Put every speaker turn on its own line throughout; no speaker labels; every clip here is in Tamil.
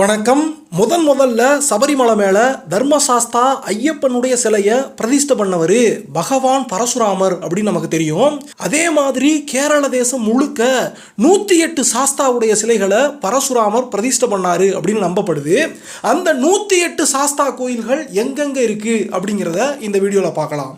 வணக்கம். முதன் முதல்ல சபரிமலை மேலே தர்மசாஸ்தா ஐயப்பனுடைய சிலையை பிரதிஷ்டை பண்ணவர் பகவான் பரசுராமர் அப்படின்னு நமக்கு தெரியும். அதே மாதிரி கேரள தேசம் முழுக்க நூற்றி எட்டு சாஸ்தாவுடைய சிலைகளை பரசுராமர் பிரதிஷ்டை பண்ணார் அப்படின்னு நம்பப்படுது. அந்த நூற்றி எட்டு சாஸ்தா கோயில்கள் எங்கெங்கே இருக்குது அப்படிங்கிறத இந்த வீடியோவில் பார்க்கலாம்.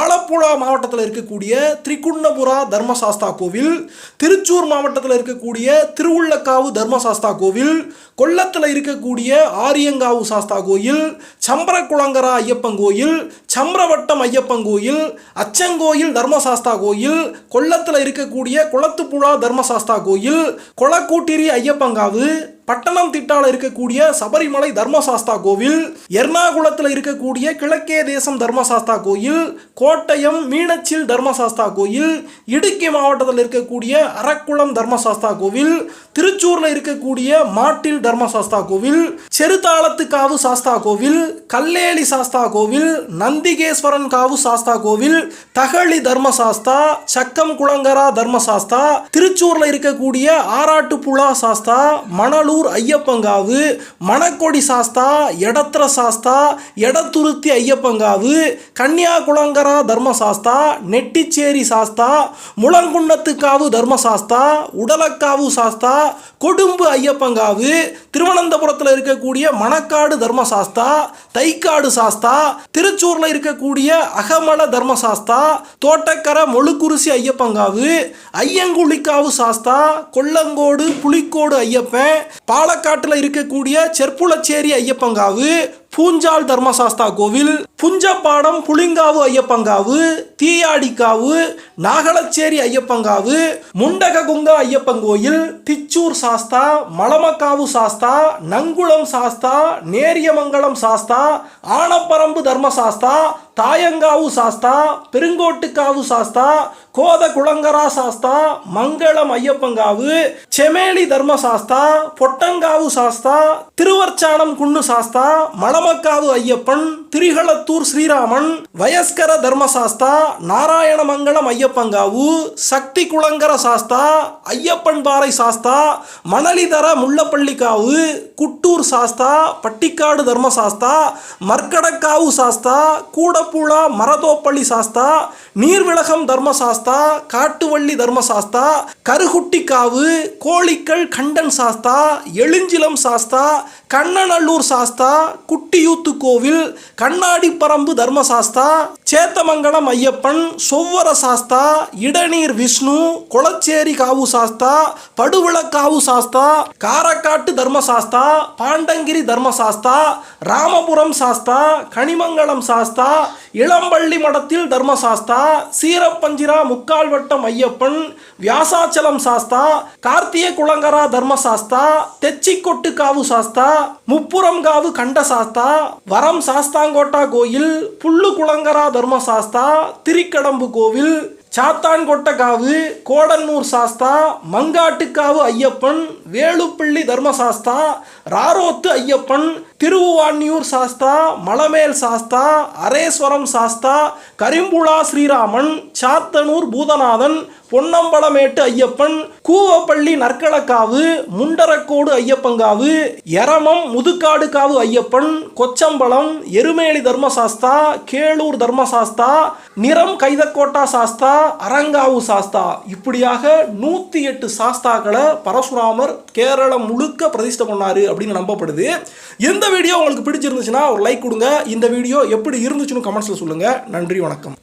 ஆலப்புழா மாவட்டத்தில் இருக்கக்கூடிய திரிகுண்ணபுரா தர்மசாஸ்தா கோவில் திருச்சூர் மாவட்டத்தில் இருக்கக்கூடிய திருவுள்ளக்காவு தர்மசாஸ்தா கோவில் கொல்லத்தில் இருக்கக்கூடிய ஆரியங்காவு சாஸ்தா கோயில் சம்பரக்குளங்கரா ஐயப்பன் கோயில் சம்பரவட்டம் ஐயப்பன் கோயில் அச்சங்கோயில் தர்மசாஸ்தா கோயில் கொல்லத்தில் இருக்கக்கூடிய குளத்துப்புழா தர்மசாஸ்தா கோயில் கொளக்கூட்டிரி ஐயப்பங்காவு பட்டணம் திட்டால இருக்கக்கூடிய சபரிமலை தர்மசாஸ்தா கோவில் எர்ணாகுளத்தில் இருக்கக்கூடிய கிழக்கே தேசம் தர்மசாஸ்தா கோயில் கோட்டயம் மீனச்சில் தர்மசாஸ்தா கோயில் இடுக்கி மாவட்டத்தில் இருக்கக்கூடிய அரக்குளம் தர்மசாஸ்தா கோவில் திருச்சூரில் இருக்கக்கூடிய மாட்டில் தர்மசாஸ்தா கோவில் செருத்தாளத்துக்காவு சாஸ்தா கோவில் கல்லேலி சாஸ்தா கோவில் நந்திகேஸ்வரன் காவு சாஸ்தா கோவில் தகழி தர்மசாஸ்தா சக்கம் குளங்கரா தர்மசாஸ்தா திருச்சூர்ல இருக்கக்கூடிய ஆராட்டுப்புழா சாஸ்தா மணலூர் ஐயப்பங்காவு மணக்கொடி சாஸ்தா எடத்திர சாஸ்தா எடத்துருத்தி ஐயப்பங்காவு கன்னியாகுளங்கரா தர்மசாஸ்தா நெட்டிச்சேரி சாஸ்தா முழங்குண்டத்துக்காவு தர்மசாஸ்தா உடலக்காவு சாஸ்தா கொடும்பு ஐயப்பங்காவு திருவனந்தபுரத்தில் இருக்கக்கூடிய மணக்காடு தர்மசாஸ்தா தைக்காடு சாஸ்தா திருச்சூரில் இருக்கக்கூடிய அகமல தர்மசாஸ்தா தோட்டக்கர மொழுக்குருசி ஐயப்பங்காவு ஐயங்குளிக்காவு சாஸ்தா கொல்லங்கோடு புலிக்கோடு ஐயப்பன் பாலக்காட்டில் இருக்கக்கூடிய செற்புளச்சேரி ஐயப்பங்காவு பூஞ்சால் தர்மசாஸ்தா கோவில் புஞ்சப்பாடம் புளிங்காவு ஐயப்பங்காவு தீயாடிக்காவு நாகலச்சேரி ஐயப்பங்காவு முண்டககுங்க ஐயப்பன் கோயில் திச்சூர் சாஸ்தா மலமக்காவு சாஸ்தா நங்குளம் சாஸ்தா நேரியமங்கலம் சாஸ்தா ஆனப்பரம்பு தர்மசாஸ்தா தாயங்காவு சாஸ்தா பெருங்கோட்டுக்காவு சாஸ்தா கோத குளங்கரா சாஸ்தா மங்களம் ஐயப்பங்காவு செமேலி தர்மசாஸ்தா பொட்டங்காவு சாஸ்தா திருவர்ச்சானம் குண்ணு சாஸ்தா மலமக்காவு ஐயப்பன் திரிகளத்தூர் ஸ்ரீராமன் வயஸ்கர தர்மசாஸ்தா நாராயணமங்கலம் ஐயப்பங்காவு சக்தி குளங்கர சாஸ்தா ஐயப்பன் பாறை சாஸ்தா மணலிதர முள்ளப்பள்ளிக்காவு குட்டூர் சாஸ்தா பட்டிக்காடு தர்மசாஸ்தா மர்க்கடக்காவு சாஸ்தா கூட கூடப்புழா மரதோப்பள்ளி சாஸ்தா நீர்விலகம் தர்மசாஸ்தா காட்டுவள்ளி தர்மசாஸ்தா கருகுட்டிக்காவு கோழிக்கல் கண்டன் சாஸ்தா எழுஞ்சிலம் சாஸ்தா கண்ணநல்லூர் சாஸ்தா குட்டியூத்து கோவில் கண்ணாடி பரம்பு தர்மசாஸ்தா சேத்தமங்கலம் ஐயப்பன் சொவ்வர சாஸ்தா இடநீர் விஷ்ணு கொளச்சேரி காவு சாஸ்தா படுவிளக்காவு சாஸ்தா காரக்காட்டு தர்மசாஸ்தா பாண்டங்கிரி தர்மசாஸ்தா ராமபுரம் சாஸ்தா கனிமங்கலம் சாஸ்தா இளம்பள்ளி மடத்தில் தர்மசாஸ்தா சீரப்பஞ்சிரா முக்கால் வட்டம் ஐயப்பன் வியாசாச்சலம் சாஸ்தா கார்த்திய குளங்கரா தர்மசாஸ்தா தெச்சிக்கொட்டு காவு சாஸ்தா முப்புரம் காவு கண்ட சாஸ்தா வரம் சாஸ்தாங்கோட்டா கோயில் புல்லு குளங்கரா தர்மசாஸ்தா திரிக்கடம்பு கோவில் சாத்தான்கொட்டக்காவு கோடன்னூர் சாஸ்தா மங்காட்டுக்காவு ஐயப்பன் வேலுப்பள்ளி தர்மசாஸ்தா ராரோத்து ஐயப்பன் திருவான்னியூர் சாஸ்தா மலமேல் சாஸ்தா அரேஸ்வரம் சாஸ்தா கரிம்புழா ஸ்ரீராமன் சாத்தனூர் பூதநாதன் பொன்னம்பலமேட்டு ஐயப்பன் கூவப்பள்ளி நற்களக்காவு முண்டரக்கோடு ஐயப்பங்காவு எரமம் முதுக்காடு காவு ஐயப்பன் கொச்சம்பலம் எருமேலி தர்மசாஸ்தா கேளூர் தர்மசாஸ்தா நிறம் கைதக்கோட்டா சாஸ்தா அரங்காவு சாஸ்தா. இப்படியாக நூற்றி எட்டு சாஸ்தாக்களை பரசுராமர் கேரளம் முழுக்க பிரதிஷ்டை பண்ணார் அப்படின்னு நம்பப்படுது. இந்த வீடியோ உங்களுக்கு பிடிச்சிருந்துச்சுன்னா ஒரு லைக் கொடுங்க. இந்த வீடியோ எப்படி இருந்துச்சுன்னு கமெண்ட்ஸில் சொல்லுங்கள் நன்றி வணக்கம்.